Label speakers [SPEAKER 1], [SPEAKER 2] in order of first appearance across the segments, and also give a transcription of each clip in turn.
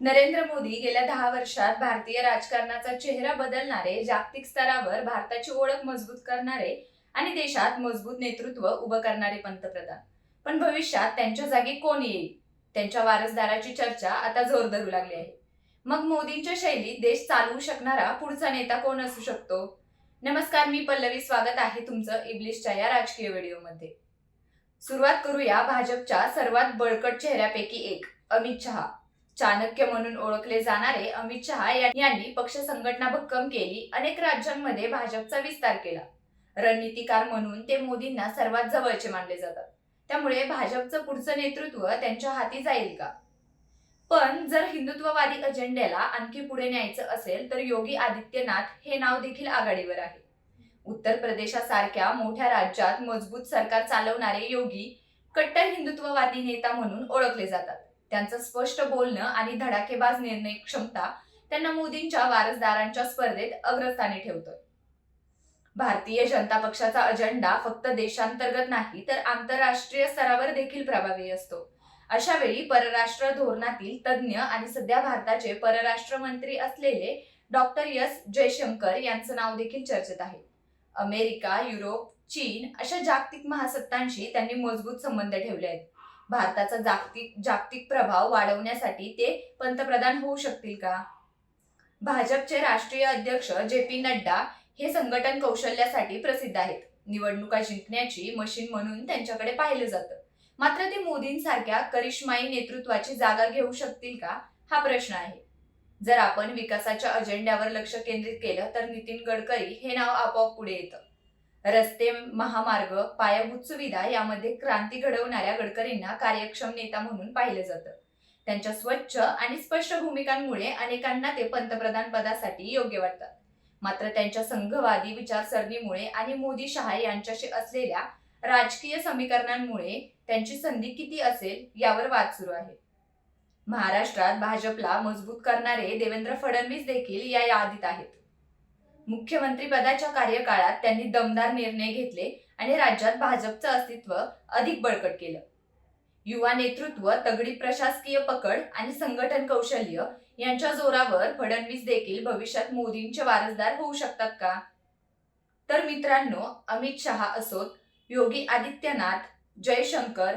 [SPEAKER 1] नरेंद्र मोदी गेल्या दहा वर्षात भारतीय राजकारणाचा चेहरा बदलणारे जागतिक स्तरावर भारताची ओळख मजबूत करणारे आणि देशात मजबूत नेतृत्व उभं करणारे पंतप्रधान. पण भविष्यात त्यांच्या जागी कोण येईल? त्यांच्या वारसदाराची चर्चा आता जोर धरू लागली आहे. मग मोदींच्या शैलीत देश चालवू शकणारा पुढचा नेता कोण असू शकतो? नमस्कार मी पल्लवी. स्वागत आहे तुमचं इब्लिशच्या या राजकीय व्हिडिओमध्ये. सुरुवात करूया भाजपच्या सर्वात बळकट चेहऱ्यापैकी एक अमित शहा. चाणक्य म्हणून ओळखले जाणारे अमित शहा यांनी पक्ष संघटना भक्कम केली अनेक राज्यांमध्ये भाजपचा विस्तार केला. रणनीतिकार म्हणून ते मोदींना सर्वात जवळचे मानले जातात. त्यामुळे भाजपचं पुढचं नेतृत्व त्यांच्या हाती जाईल का? पण जर हिंदुत्ववादी अजेंड्याला आणखी पुढे न्यायचं असेल तर योगी आदित्यनाथ हे नाव देखील आघाडीवर आहे. उत्तर प्रदेशासारख्या मोठ्या राज्यात मजबूत सरकार चालवणारे योगी कट्टर हिंदुत्ववादी नेता म्हणून ओळखले जातात. त्यांचं स्पष्ट बोलणं आणि धडाकेबाज निर्णय क्षमता त्यांना मोदींच्या वारसदारांच्या स्पर्धेत अग्रस्थानी ठेवतोय. भारतीय जनता पक्षाचा अजेंडा फक्त देशांतर्गत नाही तर आंतरराष्ट्रीय स्तरावर देखील प्रभावी असतो. अशा वेळी परराष्ट्र धोरणातील तज्ज्ञ आणि सध्या भारताचे परराष्ट्र मंत्री असलेले डॉक्टर एस जयशंकर यांचं नाव देखील चर्चेत आहे. अमेरिका युरोप चीन अशा जागतिक महासत्तांशी त्यांनी मजबूत संबंध ठेवले आहेत. भारताचा जागतिक जागतिक प्रभाव वाढवण्यासाठी ते पंतप्रधान होऊ शकतील का? भाजपचे राष्ट्रीय अध्यक्ष जे पी नड्डा हे संघटन कौशल्यासाठी प्रसिद्ध आहेत. निवडणुका जिंकण्याची मशीन म्हणून त्यांच्याकडे पाहिलं जातं. मात्र ते मोदींसारख्या करिश्माई नेतृत्वाची जागा घेऊ शकतील का? हा प्रश्न आहे. जर आपण विकासाच्या अजेंड्यावर लक्ष केंद्रित केलं तर नितीन गडकरी हे नाव आपोआप पुढे येतं. रस्ते महामार्ग पायाभूत सुविधा यामध्ये क्रांती घडवणाऱ्या गडकरींना कार्यक्षम नेता म्हणून पाहिलं जातं. त्यांच्या स्वच्छ आणि स्पष्ट भूमिकांमुळे अनेकांना ते पंतप्रधान पदासाठी योग्य वाटतात. मात्र त्यांच्या संघवादी विचारसरणीमुळे आणि मोदी शहा यांच्याशी असलेल्या राजकीय समीकरणांमुळे त्यांची संधी किती असेल यावर वाद सुरू आहे. महाराष्ट्रात भाजपला मजबूत करणारे देवेंद्र फडणवीस देखील या यादीत आहेत. मुख्यमंत्रीपदाच्या कार्यकाळात त्यांनी दमदार निर्णय घेतले आणि राज्यात भाजपचं अस्तित्व अधिक बळकट केलं. युवा नेतृत्व तगडी प्रशासकीय पकड आणि संघटन कौशल्य यांच्या जोरावर फडणवीस देखील भविष्यात मोदींचे वारसदार होऊ शकतात का? तर मित्रांनो अमित शहा असोत योगी आदित्यनाथ जयशंकर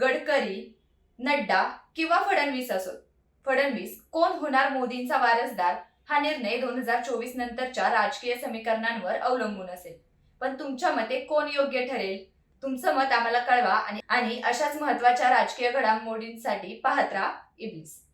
[SPEAKER 1] गडकरी नड्डा किंवा फडणवीस असोत. फडणवीस कोण होणार मोदींचा वारसदार? हा निर्णय दोन हजार चोवीस नंतरच्या राजकीय समीकरणांवर अवलंबून असेल. पण तुमच्या मते कोण योग्य ठरेल? तुमचं मत आम्हाला कळवा आणि अशाच महत्त्वाच्या राजकीय घडामोडींसाठी पाहत राहा इब्लिस.